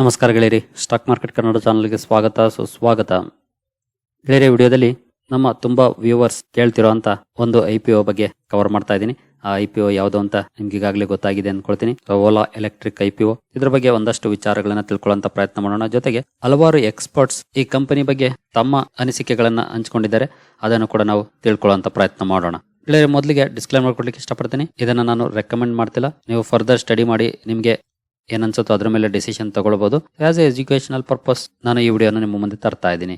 ನಮಸ್ಕಾರ ಗೆಳೆಯರಿ. Stock market Kannada ಚಾನಲ್ಗೆ ಸ್ವಾಗತ, ಸುಸ್ವಾಗತ. ಗೆಳೆಯರಿ ವಿಡಿಯೋದಲ್ಲಿ ನಮ್ಮ ತುಂಬಾ ವ್ಯೂವರ್ಸ್ ಕೇಳ್ತಿರೋ ಅಂತ ಒಂದು ಐ ಪಿ ಒ ಬಗ್ಗೆ ಕವರ್ ಮಾಡ್ತಾ ಇದ್ದೀನಿ. ಆ ಐ ಪಿ ಒ ಯಾವುದು ಅಂತ ನಿಮ್ಗೆ ಈಗಾಗಲೇ ಗೊತ್ತಾಗಿದೆ ಅನ್ಕೊಳ್ತೀನಿ. Ola electric I P O. ಇದ್ರ ಬಗ್ಗೆ ಒಂದಷ್ಟು ವಿಚಾರಗಳನ್ನ ತಿಳ್ಕೊಳ್ಳುವಂತ ಪ್ರಯತ್ನ ಮಾಡೋಣ. ಜೊತೆಗೆ ಹಲವಾರು ಎಕ್ಸ್ಪರ್ಟ್ಸ್ ಈ ಕಂಪನಿ ಬಗ್ಗೆ ತಮ್ಮ ಅನಿಸಿಕೆಗಳನ್ನ ಹಂಚಿಕೊಂಡಿದ್ದಾರೆ. ಅದನ್ನು ಕೂಡ ನಾವು ತಿಳ್ಕೊಳ್ಳೋಂತ ಪ್ರಯತ್ನ ಮಾಡೋಣ. ಮೊದಲಿಗೆ ಡಿಸ್ಕ್ಲೇಮರ್ ಕೊಡ್ಲಿಕ್ಕೆ ಇಷ್ಟಪಡ್ತೀನಿ. ಇದನ್ನ ನಾನು ರೆಕಮೆಂಡ್ ಮಾಡ್ತಿಲ್ಲ. ನೀವು ಫರ್ದರ್ ಸ್ಟಡಿ ಮಾಡಿ, ನಿಮ್ಗೆ ಏನ್ ಅನ್ಸುತ್ತೋ ಅದ್ರ ಮೇಲೆ ಡಿಸಿಷನ್ ತಗೊಳ್ಬೋದು. ಆಸ್ ಎ ಎಜುಕೇಶನಲ್ ಪರ್ಪಸ್ ನಾನು ಈ ವಿಡಿಯೋನ ನಿಮ್ಮ ಮುಂದೆ ತರ್ತಾ ಇದ್ದೀನಿ.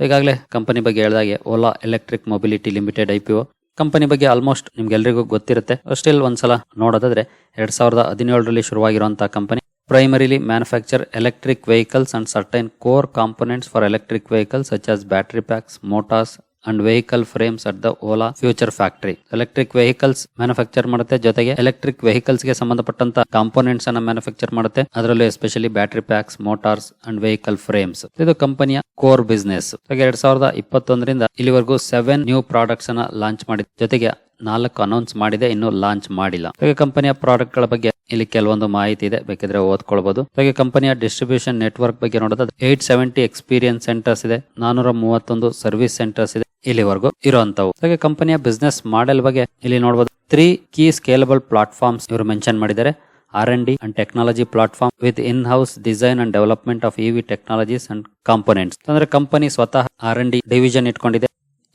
ಈಗಾಗಲೇ ಕಂಪನಿ ಬಗ್ಗೆ ಹೇಳಿದಾಗೆ Ola electric mobility limited I P O company ಬಗ್ಗೆ ಆಲ್ಮೋಸ್ಟ್ ನಿಮ್ಗೆಲ್ರಿಗೂ ಗೊತ್ತಿರುತ್ತೆ. ಸ್ಟಿಲ್ ಒಂದ್ಸಲ ನೋಡೋದಾದ್ರೆ, ಎರಡ್ ಸಾವಿರದ ಹದಿನೇಳರಲ್ಲಿ ಶುರುವಾಗಿರುವಂತಹ company primarily manufacture electric vehicles and certain core components for electric vehicles such as battery packs motors and vehicle frames at the Ola future factory electric vehicles manufacture ಮಾಡುತ್ತೆ. ಜೊತೆಗೆ ಎಲೆಕ್ಟ್ರಿಕ್ ವೆಹಿಕಲ್ಸ್ಗೆ ಸಂಬಂಧಪಟ್ಟಂತ ಕಾಂಪೋನೆಂಟ್ಸ್ ಅನ್ನ manufacture ಮಾಡುತ್ತೆ. ಅದರಲ್ಲೂ especially battery packs motors and vehicle frames ಇದು ಕಂಪನಿಯ core business ಎರಡ್ ಸಾವಿರದ ಇಪ್ಪತ್ತೊಂದರಿಂದ ಇಲ್ಲಿವರೆಗೂ ಸೆವೆನ್ ನ್ಯೂ ಪ್ರಾಡಕ್ಟ್ಸ್ ಅನ್ನ ಲಾಂಚ್ ಮಾಡಿದ, ಜೊತೆಗೆ ನಾಲ್ಕು ಅನೌನ್ಸ್ ಮಾಡಿದೆ, ಇನ್ನು ಲಾಂಚ್ ಮಾಡಿಲ್ಲ. ಹಾಗೆ ಕಂಪನಿಯ ಪ್ರಾಡಕ್ಟ್ಗಳ ಬಗ್ಗೆ ಇಲ್ಲಿ ಕೆಲವೊಂದು ಮಾಹಿತಿ ಇದೆ, ಬೇಕಿದ್ರೆ ಓದ್ಕೊಳ್ಬಹುದು ಹಾಗೆ ಕಂಪನಿಯ ಡಿಸ್ಟ್ರಿಬ್ಯೂಷನ್ ನೆಟ್ವರ್ಕ್ ಬಗ್ಗೆ ನೋಡೋದಾದ್ರೆ ಏಟ್ ಸೆವೆಂಟಿ ಎಕ್ಸ್ಪೀರಿಯನ್ಸ್ ಸೆಂಟರ್ಸ್ ಇದೆ, ನಾನೂರ ಮೂವತ್ತೊಂದು ಸರ್ವಿಸ್ ಸೆಂಟರ್ಸ್ ಇದೆ. ಇಲ್ಲಿವರೆಗೂ ಇರುವಂತವು ಹಾಗೆ ಕಂಪನಿಯ ಬಿಸ್ನೆಸ್ ಮಾಡೆಲ್ ಬಗ್ಗೆ ಇಲ್ಲಿ ನೋಡಬಹುದು ತ್ರೀ ಕೀ ಸ್ಕೇಲಬಲ್ ಪ್ಲಾಟ್ಫಾರ್ಮ್ಸ್ ಇವರು ಮೆನ್ಷನ್ ಮಾಡಿದ್ದಾರೆ. R and D and technology platform with in house design and development of EV technologies and components ಅಂದ್ರೆ ಕಂಪನಿ ಸ್ವತಃ ಆರ್ ಅಂಡ್ ಡಿ ಡಿವಿಜನ್ ಇಟ್ಕೊಂಡಿದೆ.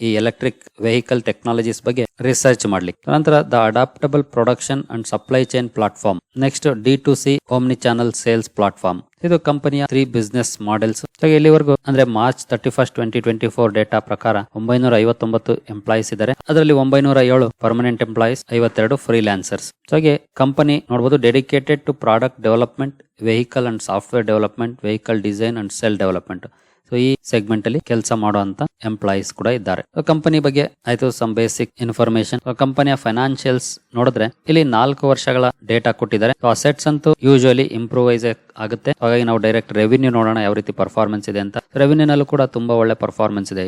ಈ ಎಲೆಕ್ಟ್ರಿಕ್ ವೆಹಿಕಲ್ ಟೆಕ್ನಾಲಜೀಸ್ ಬಗ್ಗೆ ರಿಸರ್ಚ್ ಮಾಡ್ಲಿಕ್ಕೆ. ನಂತರ the adaptable production and supply chain platform next D to C omni channel sales platform ಇದು ಕಂಪನಿಯ three business models ಇಲ್ಲಿವರೆಗೂ ಅಂದ್ರೆ March thirty first twenty twenty four data ಪ್ರಕಾರ ಒಂಬೈನೂರ ಐವತ್ತೊಂಬತ್ತು ಎಂಪ್ಲಾಯೀಸ್ ಇದ್ದಾರೆ. ಅದರಲ್ಲಿ ಒಂಬೈನೂರ ಏಳು ಪರ್ಮನೆಂಟ್ ಎಂಪ್ಲಾಯೀಸ್ ಐವತ್ತೆರಡು ಫ್ರೀಲ್ಯಾನ್ಸರ್ಸ್ ಹಾಗೆ ಕಂಪನಿ ನೋಡಬಹುದು dedicated to product development vehicle and software development vehicle design and cell development so ಈ ಸೆಗ್ಮೆಂಟ್ ಅಲ್ಲಿ ಕೆಲಸ ಮಾಡುವಂತ ಎಂಪ್ಲಾಯೀಸ್ ಕೂಡ ಇದ್ದಾರೆ. ಕಂಪನಿ ಬಗ್ಗೆ ಆಯ್ತು ಸಮ್ ಬೇಸಿಕ್ ಇನ್ಫಾರ್ಮೇಶನ್ ಕಂಪನಿಯ ಫೈನಾನ್ಶಿಯಲ್ಸ್ ನೋಡಿದ್ರೆ ಇಲ್ಲಿ ನಾಲ್ಕು ವರ್ಷಗಳ ಡೇಟಾ ಕೊಟ್ಟಿದ್ದಾರೆ. ಅಸೆಟ್ಸ್ ಅಂತೂ ಯೂಶುವಲಿ ಇಂಪ್ರೂವೈಸ್ ಆಗುತ್ತೆ. ಹಾಗಾಗಿ ನಾವು ಡೈರೆಕ್ಟ್ ರೆವಿನ್ಯೂ ನೋಡೋಣ ಯಾವ ರೀತಿ ಪರ್ಫಾರ್ಮೆನ್ಸ್ ಇದೆ ಅಂತ. ರೆವಿನ್ಯೂ ನಲ್ಲೂ ಕೂಡ ತುಂಬಾ ಒಳ್ಳೆ ಪರ್ಫಾರ್ಮೆನ್ಸ್ ಇದೆ.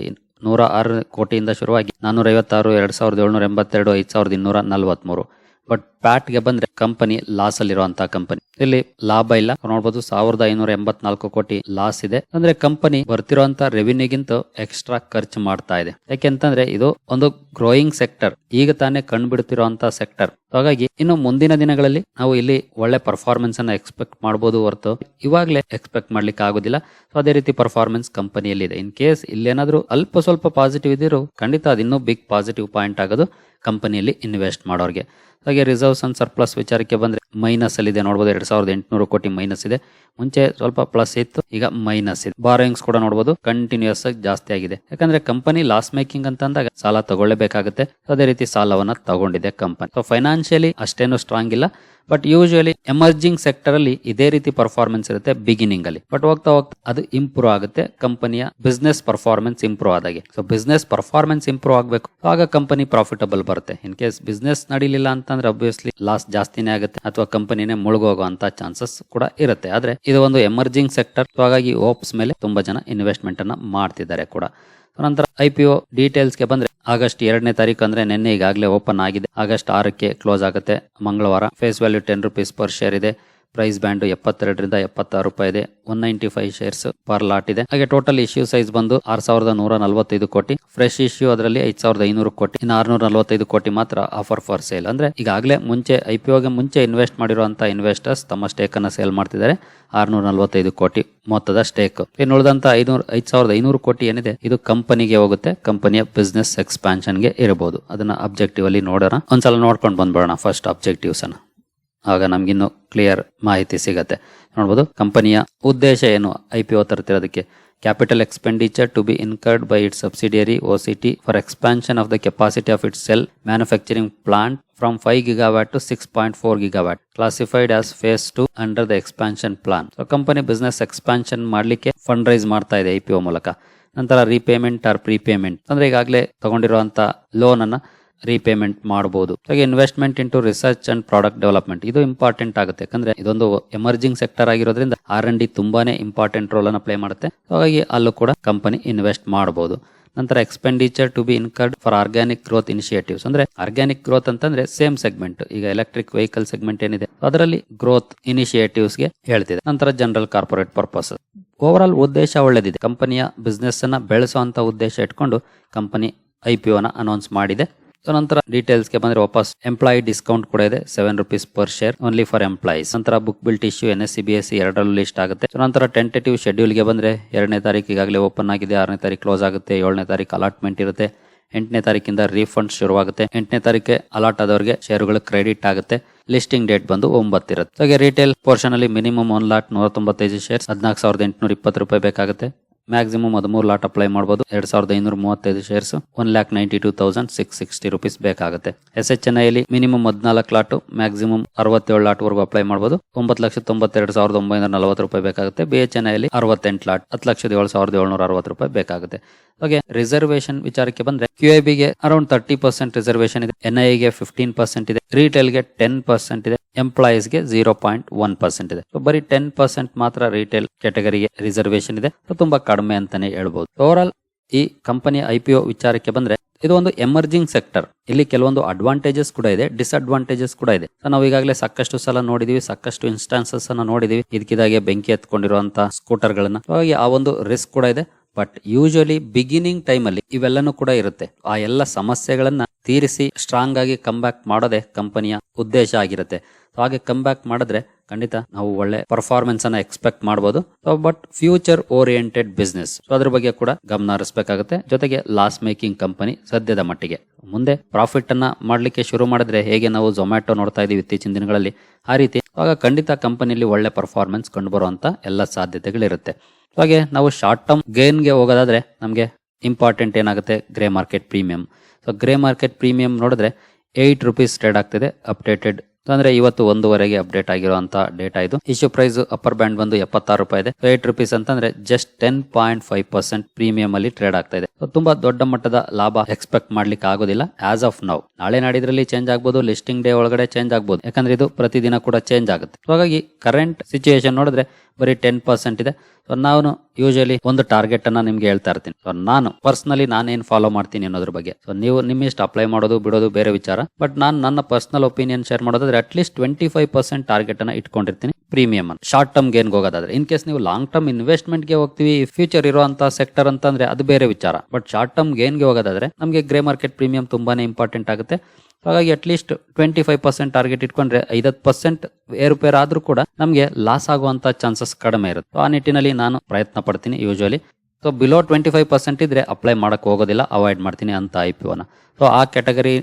ನೂರ ಆರು ಕೋಟಿಯಿಂದ ಶುರುವಾಗಿ ನಾನೂರ ಐವತ್ತಾರು ಎರಡ್ ಸಾವಿರದ ಏಳ್ನೂರ ಎಂಬತ್ತೆರಡು, ಐದ್ ಸಾವಿರದ ಇನ್ನೂರ ನಲ್ವತ್ಮೂರು. ಬಟ್ ಪ್ಯಾಟ್ಗೆ ಬಂದ್ರೆ ಕಂಪನಿ ಲಾಸ್ ಅಲ್ಲಿರುವಂತಹ ಕಂಪನಿ ಇಲ್ಲಿ ಲಾಭ ಇಲ್ಲ. ನೋಡಬಹುದು ಸಾವಿರದ ಐನೂರ ಎಂಬತ್ನಾಲ್ಕು ಕೋಟಿ ಲಾಸ್ ಇದೆ. ಅಂದ್ರೆ ಕಂಪನಿ ಬರ್ತಿರುವಂತ ರೆವಿನ್ಯೂಗಿಂತ ಎಕ್ಸ್ಟ್ರಾ ಖರ್ಚು ಮಾಡ್ತಾ ಇದೆ. ಯಾಕೆಂತಂದ್ರೆ ಇದು ಒಂದು ಗ್ರೋಯಿಂಗ್ ಸೆಕ್ಟರ್ ಈಗ ತಾನೇ ಕಂಡುಬಿಡ್ತಿರುವಂತಹ ಸೆಕ್ಟರ್ ಹಾಗಾಗಿ ಇನ್ನು ಮುಂದಿನ ದಿನಗಳಲ್ಲಿ ನಾವು ಇಲ್ಲಿ ಒಳ್ಳೆ ಪರ್ಫಾರ್ಮೆನ್ಸ್ ಅನ್ನ ಎಕ್ಸ್ಪೆಕ್ಟ್ ಮಾಡಬಹುದು ಹೊರತು ಇವಾಗಲೇ ಎಕ್ಸ್ಪೆಕ್ಟ್ ಮಾಡ್ಲಿಕ್ಕೆ ಆಗೋದಿಲ್ಲ. ಸೊ ಅದೇ ರೀತಿ ಪರ್ಫಾರ್ಮೆನ್ಸ್ ಕಂಪನಿಯಲ್ಲಿ ಇದೆ ಇನ್ ಕೇಸ್ ಇಲ್ಲೇನಾದ್ರೂ ಅಲ್ಪ ಸ್ವಲ್ಪ ಪಾಸಿಟಿವ್ ಇದ್ರು ಖಂಡಿತ ಅದು ಇನ್ನೂ ಬಿಗ್ ಪಾಸಿಟಿವ್ ಪಾಯಿಂಟ್ ಆಗೋದು. ಕಂಪನಿಯಲ್ಲಿ ಇನ್ವೆಸ್ಟ್ ಮಾಡೋರಿಗೆ. ಹಾಗೆ ರಿಸರ್ವ್ಸ್ ಅಂಡ್ ಸರ್ಪ್ಲಸ್ ವಿಚಾರಕ್ಕೆ ಬಂದರೆ ಮೈನಸ್ ಅಲ್ಲಿ ಇದೆ. ನೋಡ್ಬೋದು ಎರಡು ಸಾವಿರದ ಎಂಟುನೂರು ಕೋಟಿ ಮೈನಸ್ ಇದೆ. ಮುಂಚೆ ಸ್ವಲ್ಪ ಪ್ಲಸ್ ಇತ್ತು, ಈಗ ಮೈನಸ್ ಇದೆ. ಬಾರೋಯಿಂಗ್ಸ್ ಕೂಡ ನೋಡಬಹುದು ಕಂಟಿನ್ಯೂಸ್ ಆಗಿ ಜಾಸ್ತಿ ಆಗಿದೆ. ಯಾಕಂದ್ರೆ ಕಂಪನಿ ಲಾಸ್ ಮೇಕಿಂಗ್ ಅಂತ ಅಂದಾಗ ಸಾಲ ತಗೊಳ್ಳಬೇಕಾಗುತ್ತೆ. ಅದೇ ರೀತಿ ಸಾಲವನ್ನ ತಗೊಂಡಿದೆ ಕಂಪನಿ. ಸೊ ಫೈನಾನ್ಷಿಯಲಿ ಅಷ್ಟೇನು ಸ್ಟ್ರಾಂಗ್ ಇಲ್ಲ. ಬಟ್ ಯೂಶುವಲಿ ಎಮರ್ಜಿಂಗ್ ಸೆಕ್ಟರ್ ಅಲ್ಲಿ ಇದೇ ರೀತಿ ಪರ್ಫಾರ್ಮೆನ್ಸ್ ಇರುತ್ತೆ ಬಿಗಿನಿಂಗ್ ಅಲ್ಲಿ. ಬಟ್ ಹೋಗ್ತಾ ಹೋಗ್ತಾ ಅದು ಇಂಪ್ರೂವ್ ಆಗುತ್ತೆ ಕಂಪನಿಯ ಬಿಸ್ನೆಸ್ ಪರ್ಫಾರ್ಮೆನ್ಸ್ ಇಂಪ್ರೂವ್ ಆದಾಗೆ. ಸೊ ಬಿಸ್ನೆಸ್ ಪರ್ಫಾರ್ಮೆನ್ಸ್ ಇಂಪ್ರೂವ್ ಆಗಬೇಕು, ಆಗ ಕಂಪನಿ ಪ್ರಾಫಿಟಬಲ್ ಬರುತ್ತೆ. ಇನ್ ಕೇಸ್ ಬಿಸ್ನೆಸ್ ನಡೀಲಿಲ್ಲ ಅಂತಂದ್ರೆ ಅಬ್ವಿಯಸ್ಲಿ ಲಾಸ್ ಜಾಸ್ತಿನೇ ಆಗುತ್ತೆ, ಅಥವಾ ಕಂಪನಿನೇ ಮುಳುಗೋಗುವಂತ ಚಾನ್ಸಸ್ ಕೂಡ ಇರುತ್ತೆ. ಆದ್ರೆ ಇದು ಒಂದು ಎಮರ್ಜಿಂಗ್ ಸೆಕ್ಟರ್ ಹಾಗಾಗಿ ಓಪ್ಸ್ ಮೇಲೆ ತುಂಬಾ ಜನ ಇನ್ವೆಸ್ಟ್ಮೆಂಟ್ ಅನ್ನ ಮಾಡ್ತಿದ್ದಾರೆ ಕೂಡ. ನಂತರ ಐ ಪಿ ಒ ಡೀಟೇಲ್ಸ್ಗೆ ಬಂದ್ರೆ ಆಗಸ್ಟ್ ಎರಡನೇ ತಾರೀಕು ಅಂದ್ರೆ ನಿನ್ನೆ ಈಗಾಗಲೇ ಓಪನ್ ಆಗಿದೆ. ಆಗಸ್ಟ್ ಆರಕ್ಕೆ ಕ್ಲೋಸ್ ಆಗುತ್ತೆ. ಮಂಗಳವಾರ face value ten rupees per share ಇದೆ. ಪ್ರೈಸ್ ಬ್ಯಾಂಡ್ ಎಪ್ಪತ್ತೆರಡರಿಂದ ಎಪ್ಪತ್ತಾರು ರೂಪಾಯಿ ಇದೆ. One ninety five shares per lot ಇದೆ. ಹಾಗೆ ಟೋಟಲ್ ಇಶ್ಯೂ ಸೈಜ್ ಬಂದು ಆರ್ ಸಾವಿರದ ನೂರ ನಲವತ್ತೈದು ಕೋಟಿ. ಫ್ರೆಶ್ ಇಶ್ಯೂ ಅದರಲ್ಲಿ ಐದ್ ಸಾವಿರದ ಐನೂರು ಕೋಟಿ. ಇನ್ನು ಆರ್ನೂರ ನಲವತ್ತೈದು ಕೋಟಿ ಮಾತ್ರ ಆಫರ್ ಫಾರ್ ಸೇಲ್ ಅಂದ್ರೆ ಈಗಾಗಲೇ ಮುಂಚೆ ಐ ಪಿ ಒಗೆ ಮುಂಚೆ ಇನ್ವೆಸ್ಟ್ ಮಾಡಿರುವಂತಹ ಇನ್ವೆಸ್ಟರ್ಸ್ ತಮ್ಮ ಸ್ಟೇಕ್ ಅನ್ನ ಸೇಲ್ ಮಾಡ್ತಿದ್ದಾರೆ. ಆರ್ನೂರ ನಲವತ್ತೈದು ಕೋಟಿ ಮೊತ್ತದ ಸ್ಟೇಕ್ ಇನ್ನು ಉಳಿದಂತ ಐನೂರ, ಐದ್ ಸಾವಿರದ ಐನೂರು ಕೋಟಿ ಏನಿದೆ, ಇದು ಕಂಪನಿಗೆ ಹೋಗುತ್ತೆ. ಕಂಪನಿಯ ಬಿಸ್ನೆಸ್ ಎಕ್ಸ್ಪಾನ್ಷನ್ಗೆ ಇರಬಹುದು. ಅದನ್ನ ಅಬ್ಜೆಕ್ಟಿವ್ ಅಲ್ಲಿ ನೋಡೋಣ. ಒಂದ್ಸಲ ನೋಡ್ಕೊಂಡು ಬಂದ್ಬಿಡೋಣ ಫಸ್ಟ್ ಅಬ್ಜೆಕ್ಟಿವ್ಸ್ ಅನ್ನ. ಆಗ ನಮ್ಗಿನ್ನು ಕ್ಲಿಯರ್ ಮಾಹಿತಿ ಸಿಗತ್ತೆ. ನೋಡ್ಬೋದು, ಕಂಪನಿಯ ಉದ್ದೇಶ ಏನು? I P O ತರ್ತಿರೋದಕ್ಕೆ capital expenditure to be incurred by its subsidiary O C T for expansion of the capacity of it cell manufacturing plant from five gigawatt to six point four gigawatt classified as phase two under the expansion plan so company business expansion ಮಾಡಲಿಕ್ಕೆ fund raise ಮಾಡ್ತಾ ಇದೆ I P ಒ ಮೂಲಕ. ನಂತರ repayment R ಪ್ರೀಪೇಮೆಂಟ್ ಅಂದ್ರೆ ಈಗಾಗಲೇ ತಗೊಂಡಿರುವಂತ loan ಅನ್ನ repayment ಮಾಡಬಹುದು ಹಾಗೆ investment into research and product development ಇದು ಇಂಪಾರ್ಟೆಂಟ್ ಆಗುತ್ತೆ. ಯಾಕಂದ್ರೆ ಇದೊಂದು ಎಮರ್ಜಿಂಗ್ ಸೆಕ್ಟರ್ ಆಗಿರೋದ್ರಿಂದ ಆರ್ ಅಂಡ್ ಡಿ ತುಂಬಾನೇ ಇಂಪಾರ್ಟೆಂಟ್ ರೋಲ್ ಅನ್ನ ಪ್ಲೇ ಮಾಡುತ್ತೆ. ಹಾಗಾಗಿ ಅಲ್ಲೂ ಕೂಡ ಕಂಪನಿ ಇನ್ವೆಸ್ಟ್ ಮಾಡಬಹುದು ನಂತರ expenditure to be incurred for organic growth initiatives ಅಂದ್ರೆ ಆರ್ಗ್ಯಾನಿಕ್ ಗ್ರೋತ್ ಅಂತಂದ್ರೆ ಸೇಮ್ ಸೆಗ್ಮೆಂಟ್ ಈಗ ಎಲೆಕ್ಟ್ರಿಕ್ ವೆಹಿಕಲ್ ಸೆಗ್ಮೆಂಟ್ ಏನಿದೆ, ಅದರಲ್ಲಿ ಗ್ರೋತ್ ಇನಿಷಿಯೇಟಿವ್ಸ್ಗೆ ಹೇಳ್ತಿದೆ. ನಂತರ general corporate purpose over all ಉದ್ದೇಶ ಒಳ್ಳೆದಿದೆ. ಕಂಪನಿಯ ಬಿಸ್ನೆಸ್ ಅನ್ನ ಬೆಳೆಸುವಂತ ಉದ್ದೇಶ ಇಟ್ಕೊಂಡು ಕಂಪನಿ ಐ ಪಿ ನ ಅನೌನ್ಸ್ ಮಾಡಿದೆ. ಸೊ ನಂತರ ಡೀಟೇಲ್ಸ್ಗೆ ಬಂದ್ರೆ ವಾಪಸ್ ಎಂಪ್ಲಾಯಿ ಡಿಸ್ಕೌಂಟ್ ಕೂಡ ಇದೆ seven rupees per share only for employees ನಂತರ book built issue N S C B S ಎರಡರಲ್ಲೂ ಲಿಸ್ಟ್ ಆಗುತ್ತೆ. ಸೊ ನಂತರ ಟೆಂಟೇಟಿವ್ ಶೆಡ್ಯೂಲ್ಗೆ ಬಂದ್ರೆ ಎರಡನೇ ತಾರೀಕು ಈಗಾಗಲೇ ಓಪನ್ ಆಗಿದೆ, ಆರನೇ ತಾರೀಕು ಕ್ಲೋಸ್ ಆಗುತ್ತೆ, ಏಳನೇ ತಾರೀಕು ಅಲಾಟ್ಮೆಂಟ್ ಇರುತ್ತೆ, ಎಂಟನೇ ತಾರೀಕಿಂದ ರೀಫಂಡ್ ಶುರುವಾಗುತ್ತೆ, ಎಂಟನೇ ತಾರೀಕೆ ಅಲಾಟ್ ಆದವರಿಗೆ ಶೇರುಗಳು ಕ್ರೆಡಿಟ್ ಆಗುತ್ತೆ ಲಿಸ್ಟಿಂಗ್ ಡೇಟ್ ಬಂದು ಒಂಬತ್ತಿರುತ್ತೆ ಹಾಗೆ ರಿಟೇಲ್ ಪೋರ್ಷನ್ ಅಲ್ಲಿ ಮಿನಿಮಮ್ ಒನ್ ಲಾಟ್ ನೂರ ತೊಂಬತ್ತೈದು ಶೇರ್ಸ್ ಹದಿನಾಲ್ಕು ಸಾವಿರದ ಎಂಟುನೂರ ಇಪ್ಪತ್ತು ರೂಪಾಯಿ ಬೇಕಾಗುತ್ತೆ. ಮ್ಯಾಕ್ಸಿಮಮ್ ಹದಿಮೂರು ಲಾಟ್ ಅಪ್ಲೈ ಮಾಡಬಹುದು ಎರಡ್ ಸಾವಿರದ ಐನೂರ ಮೂವತ್ತೈದು shares one lakh ninety two thousand six sixty rupees ಬೇಕಾಗುತ್ತೆ. ಎಸ್ ಎಚ್ ಎನ್ ಐಲಿ ಮಿನಿಮಮ್ ಹದಿನಾಲ್ಕು ಲಾಟ್ ಮ್ಯಾಕ್ಸಿಮಮ್ ಅರವತ್ತೇಳು ಲಾಟ್ ವರೆಗೂ ಅಪ್ಲೈ ಮಾಡಬಹುದು ಒಂಬತ್ತು ಲಕ್ಷ ತೊಂಬತ್ತೆರಡು ಸಾವಿರದ ಒಂಬೈನೂರ ನಲವತ್ತು ರೂಪಾಯಿ ಬೇಕಾಗುತ್ತೆ. ಬಿ ಎಚ್ ಎನ್ ಐಲಿ ಅರವತ್ತೆಂಟು ಲಾಟ್ ಹತ್ತು ಲಕ್ಷದ ಏಳು ಸಾವಿರದ ಏಳ್ನೂರ ಅರವತ್ತು ರೂಪಾಯಿ ಬೇಕಾಗುತ್ತೆ. ಓಕೆ ರಿಸರ್ವೇಶನ್ ವಿಚಾರಕ್ಕೆ ಬಂದ್ರೆ ಕ್ಯೂ ಐ ಬಿಗೆ ಅರೌಂಡ್ ತರ್ಟಿ ಪರ್ಸೆಂಟ್ ರಿಸರ್ವೇಶನ್ ಇದೆ. ಎನ್ ಐಗೆ ಫಿಫ್ಟೀನ್ ಪರ್ಸೆಂಟ್ ಇದೆ. ರಿಟೇಲ್ಗೆ ಟೆನ್ ಪರ್ಸೆಂಟ್ ಇದೆ. ಎಂಪ್ಲಾಯೀಸ್ಗೆ ಜೀರೋ ಪಾಯಿಂಟ್ ಒನ್ ಪರ್ಸೆಂಟ್ ಇದೆ. ಬರೀ ಟೆನ್ ಪರ್ಸೆಂಟ್ ಮಾತ್ರ ರಿಟೇಲ್ ಕ್ಯಾಟಗರಿಗೆ ರಿಸರ್ವೇಶನ್ ಇದೆ. ತುಂಬಾ ಕಡಿಮೆ ಅಂತಾನೆ ಹೇಳ್ಬೋದು. ಓವರ್ ಈ ಕಂಪನಿಯ ಐ ವಿಚಾರಕ್ಕೆ ಬಂದ್ರೆ, ಇದು ಒಂದು ಎಮರ್ಜಿಂಗ್ ಸೆಕ್ಟರ್ ಇಲ್ಲಿ ಕೆಲವೊಂದು ಅಡ್ವಾಂಟೇಜಸ್ ಕೂಡ ಇದೆ ಡಿಸ್ಅಡ್ವಾಂಟೇಜಸ್ ಕೂಡ ಇದೆ. ನಾವು ಈಗಾಗಲೇ ಸಾಕಷ್ಟು ಸಲ ನೋಡಿದೀವಿ, ಸಾಕಷ್ಟು ಇನ್ಸ್ಟಾನ್ಸಸ್ ಅನ್ನ ನೋಡಿದೀವಿ. ಇದಕ್ಕಿದಾಗೆ ಬೆಂಕಿ ಎತ್ಕೊಂಡಿರುವಂತಹ ಸ್ಕೂಟರ್ ಗಳನ್ನ. ಹಾಗಾಗಿ ಆ ಒಂದು ರಿಸ್ಕ್ ಕೂಡ ಇದೆ. ಬಟ್ ಯೂಶಲಿ ಬಿಗಿನಿಂಗ್ ಟೈಮ್ ಅಲ್ಲಿ ಇವೆಲ್ಲನೂ ಕೂಡ ಇರುತ್ತೆ. ಆ ಎಲ್ಲ ಸಮಸ್ಯೆಗಳನ್ನ ತೀರಿಸಿ ಸ್ಟ್ರಾಂಗ್ ಆಗಿ ಕಮ್ ಬ್ಯಾಕ್ ಮಾಡೋದೇ ಕಂಪನಿಯ ಉದ್ದೇಶ ಆಗಿರುತ್ತೆ. ಹಾಗೆ ಕಮ್ ಬ್ಯಾಕ್ ಮಾಡಿದ್ರೆ ಖಂಡಿತ ನಾವು ಒಳ್ಳೆ ಪರ್ಫಾರ್ಮೆನ್ಸ್ ಅನ್ನ ಎಕ್ಸ್ಪೆಕ್ಟ್ ಮಾಡಬಹುದು ಬಟ್ ಫ್ಯೂಚರ್ ಓರಿಯೆಂಟೆಡ್ ಬಿಸ್ನೆಸ್ ಅದ್ರ ಬಗ್ಗೆ ಕೂಡ ಗಮನ ಹರಿಸಬೇಕಾಗುತ್ತೆ. ಜೊತೆಗೆ ಲಾಸ್ ಮೇಕಿಂಗ್ ಕಂಪನಿ ಸದ್ಯದ ಮಟ್ಟಿಗೆ. ಮುಂದೆ ಪ್ರಾಫಿಟ್ ಅನ್ನ ಮಾಡ್ಲಿಕ್ಕೆ ಶುರು ಮಾಡಿದ್ರೆ ಹೇಗೆ ನಾವು ಝೊಮ್ಯಾಟೊ ನೋಡ್ತಾ ಇದೀವಿ ಇತ್ತೀಚಿನ ದಿನಗಳಲ್ಲಿ, ಆ ರೀತಿ. ಆಗ ಖಂಡಿತ ಕಂಪನಿಯಲ್ಲಿ ಒಳ್ಳೆ ಪರ್ಫಾರ್ಮೆನ್ಸ್ ಕಂಡು ಬರುವಂತ ಎಲ್ಲ ಸಾಧ್ಯತೆಗಳಿರುತ್ತೆ. ಹಾಗೆ ನಾವು ಶಾರ್ಟ್ ಟರ್ಮ್ ಗೇನ್ಗೆ ಹೋಗೋದಾದ್ರೆ ನಮಗೆ ಇಂಪಾರ್ಟೆಂಟ್ ಏನಾಗುತ್ತೆ? Grey market premium so grey market premium ನೋಡಿದ್ರೆ ಏಯ್ಟ್ ರುಪೀಸ್ ಟ್ರೇಡ್ ಆಗ್ತಿದೆ ಅಪ್ಡೇಟೆಡ್ ಅಂದ್ರೆ ಇವತ್ತು ಒಂದೂವರೆಗೆ ಅಪ್ಡೇಟ್ ಆಗಿರುವಂತ ಡೇಟಾ ಇದು. ಇಶ್ಯೂ ಪ್ರೈಸ್ ಅಪ್ಪರ್ ಬ್ಯಾಂಡ್ ಬಂದು ಎಪ್ಪತ್ತಾರು ರೂಪಾಯಿ ಇದೆ. ಏಟ್ ರುಪೀಸ್ ಅಂತಂದ್ರೆ just ten point five percent premium ಅಲ್ಲಿ ಟ್ರೇಡ್ ಆಗ್ತಾ ಇದೆ. ತುಂಬಾ ದೊಡ್ಡ ಮಟ್ಟದ ಲಾಭ ಎಕ್ಸ್ಪೆಕ್ಟ್ ಮಾಡ್ಲಿಕ್ಕೆ ಆಗೋದಿಲ್ಲ ಆಸ್ ಆಫ್ ನೌ ನಾಳೆ ನಾಡಿದ್ರಲ್ಲಿ ಚೇಂಜ್ ಆಗ್ಬೋದು ಲಿಸ್ಟಿಂಗ್ ಡೇ ಒಳಗಡೆ ಚೇಂಜ್ ಆಗ್ಬೋದು. ಯಾಕಂದ್ರೆ ಇದು ಪ್ರತಿದಿನ ಕೂಡ ಚೇಂಜ್ ಆಗುತ್ತೆ. ಹಾಗಾಗಿ ಕರೆಂಟ್ ಸಿಚುಯೇಷನ್ ನೋಡಿದ್ರೆ ಬರೀ ಟೆನ್ ಪರ್ಸೆಂಟ್ ಇದೆ. ಸೊ ನಾನು ಯೂಶಲಿ ಒಂದು ಟಾರ್ಗೆಟ್ ಅನ್ನ ನಿಮ್ಗೆ ಹೇಳ್ತಾ ಇರ್ತೀನಿ. ಸೊ ನಾನು ಪರ್ಸನಲಿ ನಾನೇನ್ ಫಾಲೋ ಮಾಡ್ತೀನಿ ಅನ್ನೋದ್ರ ಬಗ್ಗೆ. ಸೊ ನೀವು ನಿಮ್ಮ ಇಷ್ಟ ಅಪ್ಲೈ ಮಾಡೋದು, ಬಿಡೋದು ಬೇರೆ ವಿಚಾರ. ಬಟ್ ನಾನು ನನ್ನ ಪರ್ಸನಲ್ ಒಪಿನಿಯನ್ ಶೇರ್ ಮಾಡೋದಾದ್ರೆ at least twenty five percent target ಅನ್ನ ಇಟ್ಕೊಂಡಿರ್ತೀನಿ. ಪ್ರೀಮಿಯಂ ಅನ್ನು ಶಾರ್ಟ್ ಟರ್ಮ್ ಗೇನ್ಗೆ ಹೋಗೋದಾದ್ರೆ. ಇನ್ ಕೇಸ್ ನೀವು ಲಾಂಗ್ ಟರ್ಮ್ ಇನ್ವೆಸ್ಟ್ಮೆಂಟ್ಗೆ ಹೋಗ್ತೀವಿ ಫ್ಯೂಚರ್ ಇರುವಂತಹ ಸೆಕ್ಟರ್ ಅಂತಂದ್ರೆ ಅದು ಬೇರೆ ವಿಚಾರ. ಬಟ್ ಶಾರ್ಟ್ ಟರ್ಮ್ ಗೇನ್ಗೆ ಹೋಗೋದಾದ್ರೆ, ನಮಗೆ ಗ್ರೇ ಮಾರ್ಕೆಟ್ ಪ್ರೀಮಿಯಂ ತುಂಬಾನೇ ಇಂಪಾರ್ಟೆಂಟ್ ಆಗುತ್ತೆ. ಹಾಗಾಗಿ at least twenty five percent target ಇಟ್ಕೊಂಡ್ರೆ ಐವತ್ತು ಪರ್ಸೆಂಟ್ ಏರುಪೇರ್ ಆದ್ರೂ ಕೂಡ ನಮಗೆ ಲಾಸ್ ಆಗುವಂತ ಚಾನ್ಸಸ್ ಕಡಿಮೆ ಇರುತ್ತೆ. ಆ ನಿಟ್ಟಿನಲ್ಲಿ ನಾನು ಪ್ರಯತ್ನ ಪಡ್ತೀನಿ usually so below twenty five percent ಇದ್ರೆ ಅಪ್ಲೈ ಮಾಡಕ್ ಹೋಗೋದಿಲ್ಲ ಅವಾಯ್ಡ್ ಮಾಡ್ತೀನಿ ಅಂತ ಐ ಪಿ ಒನ ಸೊ ಆ ಕ್ಯಾಟಗರಿ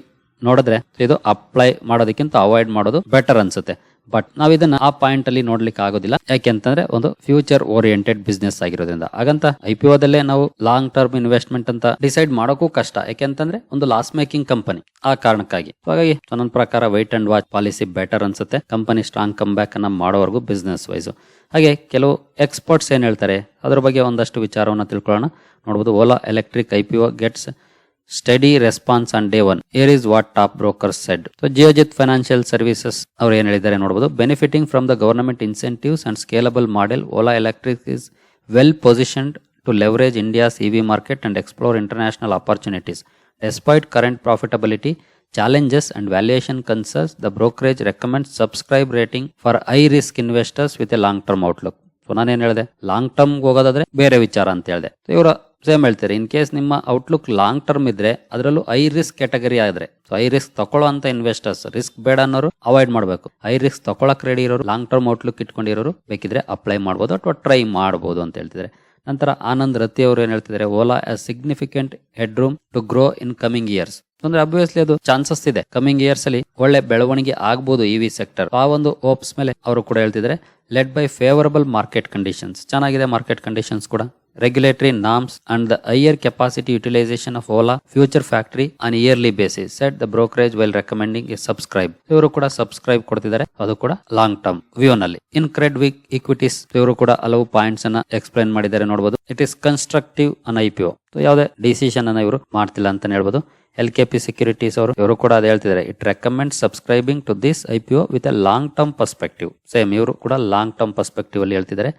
ನೋಡಿದ್ರೆ ಇದು ಅಪ್ಲೈ ಮಾಡೋದಕ್ಕಿಂತ ಅವಾಯ್ಡ್ ಮಾಡೋದು ಬೆಟರ್ ಅನ್ಸುತ್ತೆ. ಬಟ್ ನಾವು ಇದನ್ನ ಆ ಪಾಯಿಂಟ್ ಅಲ್ಲಿ ನೋಡ್ಲಿಕ್ಕೆ ಆಗೋದಿಲ್ಲ. ಯಾಕೆಂತಂದ್ರೆ ಒಂದು ಫ್ಯೂಚರ್ ಓರಿಯೆಂಟೆಡ್ ಬಿಸ್ನೆಸ್ ಆಗಿರೋದ್ರಿಂದ. ಹಾಗಂತ ಐ ಪಿ ಒದಲ್ಲೇ ನಾವು ಲಾಂಗ್ ಟರ್ಮ್ ಇನ್ವೆಸ್ಟ್ಮೆಂಟ್ ಅಂತ ಡಿಸೈಡ್ ಮಾಡೋಕ್ಕೂ ಕಷ್ಟ. ಯಾಕೆಂತಂದ್ರೆ ಒಂದು ಲಾಸ್ ಮೇಕಿಂಗ್ ಕಂಪನಿ ಆ ಕಾರಣಕ್ಕಾಗಿ. ಹಾಗಾಗಿ ನನ್ನ ಪ್ರಕಾರ wait and watch policy better ಅನ್ಸುತ್ತೆ. ಕಂಪನಿ ಸ್ಟ್ರಾಂಗ್ ಕಮ್ ಬ್ಯಾಕ್ ಅನ್ನ ಮಾಡೋವರೆಗೂ ಬಿಸ್ನೆಸ್ ವೈಸ್ ಹಾಗೆ ಕೆಲವು ಎಕ್ಸ್ಪರ್ಟ್ಸ್ ಏನ್ ಹೇಳ್ತಾರೆ? ಅದ್ರ ಬಗ್ಗೆ ಒಂದಷ್ಟು ವಿಚಾರವನ್ನ ತಿಳ್ಕೊಳ್ಳೋಣ. ನೋಡಬಹುದು Ola electric I P O gets steady response on day one here is what top brokers said So Geojit financial services ಅವ್ರು ಏನು ಹೇಳಿದ್ದಾರೆ ನೋಡಬಹುದು benefiting from the government incentives and scalable model Ola electric is well positioned to leverage India's EV market and explore international opportunities despite current profitability challenges and valuation concerns, the brokerage recommends subscribe rating for high risk investors with a long term outlook. So ನಾನೇನ್ ಹೇಳಿದೆ? Long term ಹೋಗೋದಾದ್ರೆ ಬೇರೆ ವಿಚಾರ ಅಂತ ಹೇಳಿದೆ. ಇವರ same ಹೇಳ್ತೀರಿ. In case ನಿಮ್ಮ ಔಟ್ಲುಕ್ ಲಾಂಗ್ ಟರ್ಮ್ ಇದ್ರೆ, ಅದರಲ್ಲೂ ಐ ರಿಸ್ಕ್ ಕ್ಯಾಟಗರಿ ಆದ್ರೆ. ಸೊ ಐ ರಿಸ್ಕ್ ತಗೊಳ್ಳೋ ಅಂತ ಇನ್ವೆಸ್ಟರ್ಸ್ ರಿಸ್ಕ್ ಬೇಡ ಅನ್ನೋರು ಅವಾಯ್ಡ್ ಮಾಡಬೇಕು. ಐ ರಿಸ್ಕ್ ತಗೊಳಕ್ ರೆಡಿ ಇರೋರು ಲಾಂಗ್ ಟರ್ಮ್ ಔಟ್ಲುಕ್ ಇಟ್ಕೊಂಡಿರೋರು ಬೇಕಿದ್ರೆ ಅಪ್ಲೈ ಮಾಡ್ಬೋದು ಅಥವಾ ಟ್ರೈ ಮಾಡ್ಬೋದು ಅಂತ ಹೇಳ್ತಿದ್ರೆ ನಂತರ ಆನಂದ್ ರತಿ ಅವರು ಏನ್ ಹೇಳ್ತಿದ್ದಾರೆ? Ola a significant headroom to grow in coming years ಅಂದ್ರೆ ಅಬ್ವಿಯಸ್ಲಿ ಅದು ಚಾನ್ಸಸ್ ಇದೆ. ಕಮಿಂಗ್ ಇಯರ್ಸ್ ಅಲ್ಲಿ ಒಳ್ಳೆ ಬೆಳವಣಿಗೆ ಆಗ್ಬೋದು ಇ ವಿ ಸೆಕ್ಟರ್ ಆ ಒಂದು ಓಪ್ಸ್ ಮೇಲೆ ಅವರು ಕೂಡ ಹೇಳ್ತಿದ್ದಾರೆ. Led by favourable market conditions ಚೆನ್ನಾಗಿದೆ ಮಾರ್ಕೆಟ್ ಕಂಡೀಷನ್ಸ್ ಕೂಡ. Regulatory norms and the higher capacity utilisation of Ola future factory on yearly basis said the brokerage while recommending a subscribe ಇವರು ಕೂಡ ಸಬ್ಸ್ಕ್ರೈಬ್ ಕೊಡ್ತಿದ್ದಾರೆ. ಅದು ಕೂಡ ಲಾಂಗ್ ಟರ್ಮ್ ವ್ಯೂ ನಲ್ಲಿ. ಇನ್ credit wick equities ಇವರು ಕೂಡ ಹಲವು ಪಾಯಿಂಟ್ಸ್ ಅನ್ನ ಎಕ್ಸ್ಪ್ಲೈನ್ ಮಾಡಿದ್ದಾರೆ ನೋಡಬಹುದು it is constructive on I P ಯಾವುದೇ ಡಿಸಿಷನ್ ಅನ್ನ ಇವರು ಮಾಡ್ತಿಲ್ಲ ಅಂತ ಹೇಳ್ಬೋದು. ಎಲ್ ಕೆ ಪಿ ಸೆಕ್ಯೂರಿಟೀಸ್ ಅವರು, ಇವರು ಕೂಡ ಅದು ಹೇಳ್ತಿದ್ದಾರೆ. It recommend subscribing to this I P O with a long term perspective same ಇವರು ಕೂಡ ಲಾಂಗ್ ಟರ್ಮ್ ಪರ್ಸ್ಪೆಕ್ಟಿವ್ ಅಲ್ಲಿ ಹೇಳ್ತಿದ್ದಾರೆ.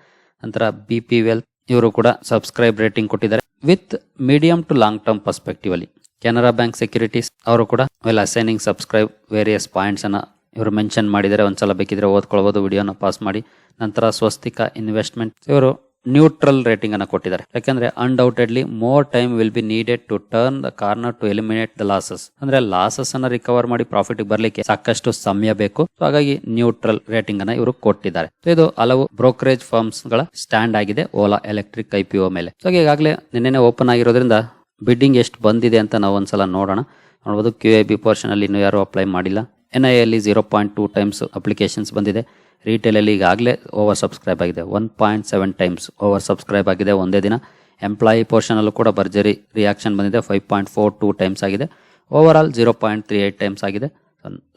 ನಂತರ ಬಿ ಪಿ ವೆಲ್ ಇವರು ಕೂಡ ಸಬ್ಸ್ಕ್ರೈಬ್ ರೇಟಿಂಗ್ ಕೊಟ್ಟಿದ್ದಾರೆ. With medium to long term perspective ಅಲ್ಲಿ, ಕೆನರಾ ಬ್ಯಾಂಕ್ ಸೆಕ್ಯೂರಿಟೀಸ್ ಅವರು ಕೂಡ while assigning subscribe various points ಅನ್ನ ಇವರು ಮೆನ್ಷನ್ ಮಾಡಿದರೆ ಒಂದ್ಸಲ ಬೇಕಿದ್ರೆ ಓದ್ಕೊಳ್ಬೋದು ವಿಡಿಯೋನ ಪಾಸ್ ಮಾಡಿ. ನಂತರ ಸ್ವಸ್ತಿಕ ಇನ್ವೆಸ್ಟ್ಮೆಂಟ್ ಇವರು ನ್ಯೂಟ್ರಲ್ ರೇಟಿಂಗ್ ಅನ್ನ ಕೊಟ್ಟಿದ್ದಾರೆ. ಯಾಕಂದ್ರೆ undoubtedly more time will be needed to turn the corner to eliminate the losses ಅಂದ್ರೆ ಲಾಸಸ್ ಅನ್ನ ರಿಕವರ್ ಮಾಡಿ ಪ್ರಾಫಿಟ್ ಬರಲಿಕ್ಕೆ ಸಾಕಷ್ಟು ಸಮಯ ಬೇಕು. ಹಾಗಾಗಿ ನ್ಯೂಟ್ರಲ್ ರೇಟಿಂಗ್ ಅನ್ನ ಇವರು ಕೊಟ್ಟಿದ್ದಾರೆ. ಇದು ಹಲವು ಬ್ರೋಕರೇಜ್ ಫರ್ಮ್ಸ್ಗಳ ಸ್ಟ್ಯಾಂಡ್ ಆಗಿದೆ ಓಲಾ ಎಲೆಕ್ಟ್ರಿಕ್ ಐ ಪಿ ಮೇಲೆ. ಸೊ ಈಗಾಗಲೇ ನಿನ್ನೆ ಓಪನ್ ಆಗಿರೋದ್ರಿಂದ ಬಿಡ್ಡಿಂಗ್ ಎಷ್ಟು ಬಂದಿದೆ ಅಂತ ನಾವು ಒಂದ್ಸಲ ನೋಡೋಣ. ನೋಡಬಹುದು ಕ್ಯೂ ಐ ಬಿ ಪೋರ್ಷನ್ ಅಲ್ಲಿ ಇನ್ನೂ ಯಾರು ಅಪ್ಲೈ ಮಾಡಿಲ್ಲ. ಎನ್ ಐ ಅಲ್ಲಿ zero point two times applications ಬಂದಿದೆ. ರಿಟೇಲ್ ಅಲ್ಲಿ ಈಗಾಗಲೇ ಓವರ್ ಸಬ್ಸ್ಕ್ರೈಬ್ ಆಗಿದೆ. One point seven times over subscribe ಆಗಿದೆ ಒಂದೇ ದಿನ. ಎಂಪ್ಲಾಯಿ ಪೋರ್ಷನಲ್ಲೂ ಕೂಡ ಭರ್ಜರಿ ರಿಯಾಕ್ಷನ್ ಬಂದಿದೆ. Five point four two times ಆಗಿದೆ. Overall zero point three eight times ಆಗಿದೆ.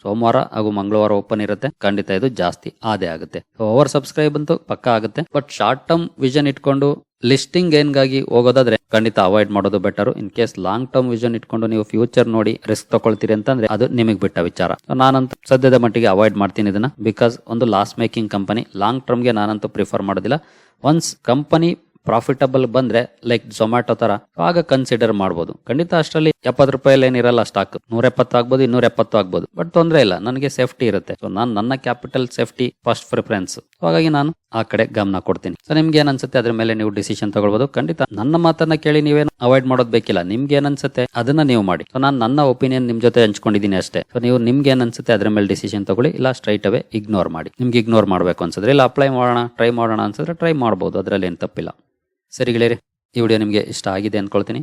ಸೋಮವಾರ ಹಾಗೂ ಮಂಗಳವಾರ ಓಪನ್ ಇರುತ್ತೆ. ಖಂಡಿತ ಇದು ಜಾಸ್ತಿ ಆದೇ ಆಗುತ್ತೆ. ಓವರ್ ಸಬ್ಸ್ಕ್ರೈಬ್ ಅಂತೂ ಪಕ್ಕ ಆಗುತ್ತೆ. ಬಟ್ ಶಾರ್ಟ್ ಟರ್ಮ್ ವಿಷನ್ ಇಟ್ಕೊಂಡು ಲಿಸ್ಟಿಂಗ್ ಗೇನ್ಗಾಗಿ ಹೋಗೋದಾದ್ರೆ ಖಂಡಿತ ಅವಾಯ್ಡ್ ಮಾಡೋದು better in case long term vision ಇಟ್ಕೊಂಡು ನೀವು ಫ್ಯೂಚರ್ ನೋಡಿ ರಿಸ್ಕ್ ತಗೊಳ್ತೀರಿ ಅಂತಂದ್ರೆ ಅದು ನಿಮಗೆ ಬಿಟ್ಟ ವಿಚಾರ. ನಾನಂತ ಸದ್ಯದ ಮಟ್ಟಿಗೆ ಅವಾಯ್ಡ್ ಮಾಡ್ತೀನಿ ಇದನ್ನ. ಬಿಕಾಸ್ ಒಂದು ಲಾಸ್ ಮೇಕಿಂಗ್ ಕಂಪನಿ ಲಾಂಗ್ ಟರ್ಮ್ಗೆ ನಾನಂತೂ ಪ್ರಿಫರ್ ಮಾಡೋದಿಲ್ಲ. ಒನ್ಸ್ ಕಂಪನಿ ಪ್ರಾಫಿಟಬಲ್ ಬಂದ್ರೆ ಲೈಕ್ ಝೊಮ್ಯಾಟೊ ತರ, ಆಗ ಕನ್ಸಿಡರ್ ಮಾಡಬಹುದು ಖಂಡಿತ ಅಷ್ಟರಲ್ಲಿ ಎಪ್ಪತ್ತು ರೂಪಾಯಲ್ಲಿ ಏನಿರಲ್ಲ ಸ್ಟಾಕ್ ನೂರ ಎಪ್ಪತ್ತು ಆಗ್ಬೋದು ಇನ್ನೂರ ಎಪ್ಪತ್ತು ಆಗ್ಬೋದು. ಬಟ್ ತೊಂದರೆ ಇಲ್ಲ, ನನಗೆ ಸೇಫ್ಟಿ ಇರುತ್ತೆ. ಸೊ ನಾನು ನನ್ನ ಕ್ಯಾಪಿಟಲ್ ಸೇಫ್ಟಿ ಫಸ್ಟ್ ಪ್ರಿಫರೆನ್ಸ್ ಹಾಗಾಗಿ ನಾನು ಆ ಕಡೆ ಗಮನ ಕೊಡ್ತೀನಿ. ಸೊ ನಿಮ್ಗೆ ಏನ್ ಅನ್ಸುತ್ತೆ? ಅದ್ರ ಮೇಲೆ ನೀವು ಡಿಸಿಷನ್ ತಗೊಳ್ಬೋದು. ಖಂಡಿತ ನನ್ನ ಮಾತನ್ನ ಕೇಳಿ ನೀವೇನು ಅವಾಯ್ಡ್ ಮಾಡೋದ್ ಬೇಕಿಲ್ಲ. ನಿಮ್ಗೆ ಏನ್ ಅನ್ಸುತ್ತೆ? ಅದನ್ನ ನೀವು ಮಾಡಿ. ಸೊ ನಾನು ನನ್ನ ಒಪಿನಿಯನ್ ನಿಮ್ ಜೊತೆ ಹಂಚ್ಕೊಂಡಿದ್ದೀನಿ ಅಷ್ಟೇ. ಸೊ ನೀವು ನಿಮ್ಗೆ ಏನ್ ಅನ್ಸುತ್ತೆ? ಅದ್ರ ಮೇಲೆ ಡಿಸಿಷನ್ ತಗೊಳ್ಳಿ. ಇಲ್ಲ ಸ್ಟ್ರೈಟ್ ಅವೇ ಇಗ್ನೋರ್ ಮಾಡಿ. ನಿಮ್ಗೆ ಇಗ್ನೋರ್ ಮಾಡಬೇಕು ಅನ್ಸಿದ್ರೆ, ಇಲ್ಲ ಅಪ್ಲೈ ಮಾಡೋಣ ಟ್ರೈ ಮಾಡೋಣ ಅನ್ಸಿದ್ರೆ ಟ್ರೈ ಮಾಡ್ಬೋದು. ಅದರಲ್ಲಿ ಏನು ತಪ್ಪಿಲ್ಲ. ಸರಿ ಗೆಳೆಯರಿ, ಈ ವಿಡಿಯೋ ನಿಮಗೆ ಇಷ್ಟ ಆಗಿದೆ ಅನ್ಕೊಳ್ತೀನಿ.